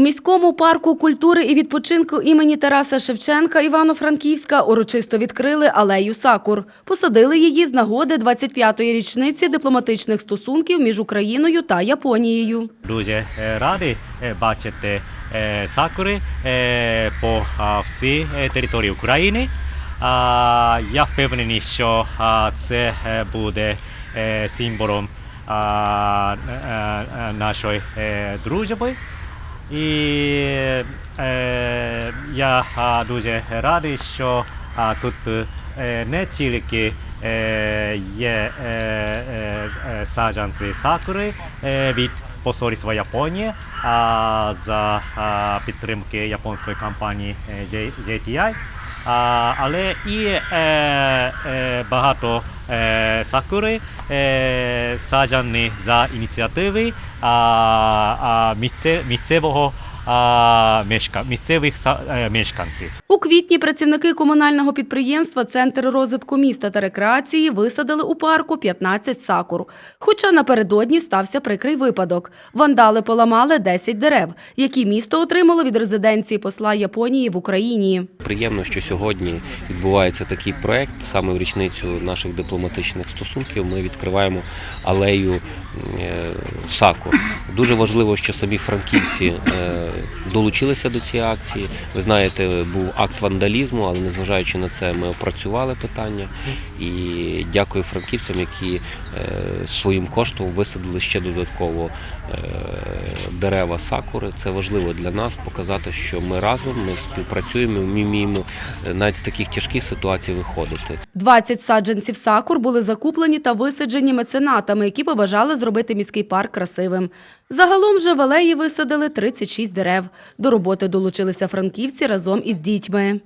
міському парку культури і відпочинку імені Тараса Шевченка Івано-Франківська урочисто відкрили алею Сакур. Посадили її з нагоди 25-ї річниці дипломатичних стосунків між Україною та Японією. Дуже радий е, бачити е, сакури е, по всій території України. Я впевнений, що це буде символом нашої дружби. І е, я а, дуже радий, що а, тут е, не тільки е, є е, е, е, саджанці сакури е, від посольства Японії а, за підтримки японської компанії е, JTI. А, але і е, е, багато е, сакури е, саджані за ініціативи а, а, місце, місцевого мешка, місцевих е, мешканців. У квітні працівники комунального підприємства Центр розвитку міста та рекреації висадили у парку 15 сакур. Хоча напередодні стався прикрий випадок. Вандали поламали 10 дерев, які місто отримало від резиденції посла Японії в Україні. Приємно, що сьогодні відбувається такий проект. Саме в річницю наших дипломатичних стосунків ми відкриваємо алею е, Сакур. Дуже важливо, що самі франківці е, долучилися до цієї акції. Ви знаєте, був акт вандалізму, але незважаючи на це, ми опрацювали питання. І дякую франківцям, які е, своїм коштом висадили ще додатково е, дерева сакури. Це важливо для нас показати, що ми разом, ми співпрацюємо, ми вміємо е, навіть з таких тяжких ситуацій виходити. 20 саджанців сакур були закуплені та висаджені меценатами, які побажали зробити міський парк красивим. Загалом же в алеї висадили 36 дерев. До роботи долучилися франківці разом із дітьми.